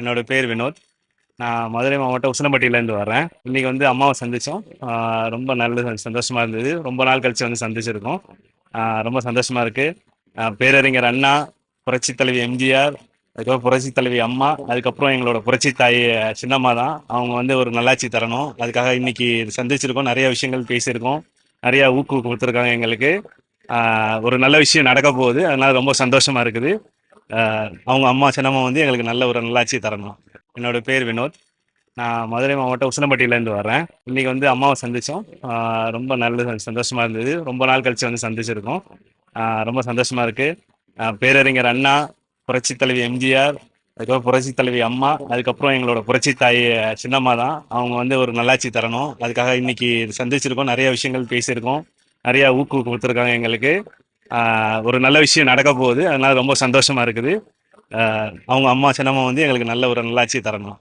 என்னோட பேர் வினோத். நான் மதுரை மாவட்டம் உசிலம்பட்டியிலேருந்து வரேன் இன்றைக்கி வந்து அம்மாவை சந்தித்தோம் ரொம்ப நல்ல சந்தோஷமாக இருந்தது. ரொம்ப நாள் கழித்து வந்து சந்திச்சிருக்கோம். ரொம்ப சந்தோஷமாக இருக்குது பேரறிஞர் அண்ணா புரட்சி தலைவி எம்ஜிஆர் அதுக்கப்புறம் புரட்சி தலைவி அம்மா அதுக்கப்புறம் எங்களோட புரட்சி தாய் சின்னம்மா தான். அவங்க வந்து ஒரு நல்லாட்சி தரணும். அதுக்காக இன்னைக்கு சந்திச்சிருக்கோம். நிறைய விஷயங்கள் பேசியிருக்கோம். நிறைய ஊக்கு கொடுத்துருக்காங்க எங்களுக்கு. ஒரு நல்ல விஷயம் நடக்க போகுது. அதனால ரொம்ப சந்தோஷமா இருக்குது. அவங்க அம்மா சின்னம்மா வந்து எங்களுக்கு நல்ல ஒரு நல்லாட்சி தரணும். என்னோட பேர் வினோத். நான் மதுரை மாவட்டம் உசிலம்பட்டியிலேருந்து வரேன் இன்னைக்கு வந்து அம்மாவை சந்தித்தோம் ரொம்ப நல்ல சந்தோஷமாக இருந்தது. ரொம்ப நாள் கழிச்சு வந்து சந்திச்சிருக்கோம். ரொம்ப சந்தோஷமாக இருக்குது பேரறிஞர் அண்ணா புரட்சி தலைவி எம்ஜிஆர் அதுக்கப்புறம் புரட்சி தலைவி அம்மா அதுக்கப்புறம் எங்களோட புரட்சி தாய் சின்னம்மா தான். அவங்க வந்து ஒரு நல்லாட்சி தரணும். அதுக்காக இன்னைக்கு சந்திச்சிருக்கோம். நிறைய விஷயங்கள் பேசியிருக்கோம். நிறையா ஊக்கு கொடுத்துருக்காங்க எங்களுக்கு. ஒரு நல்ல விஷயம் நடக்க போகுது. அதனால ரொம்ப சந்தோஷமா இருக்குது. அவங்க அம்மா சின்னம்மா வந்து எங்களுக்கு நல்ல ஒரு நல்லாட்சி தரணும்.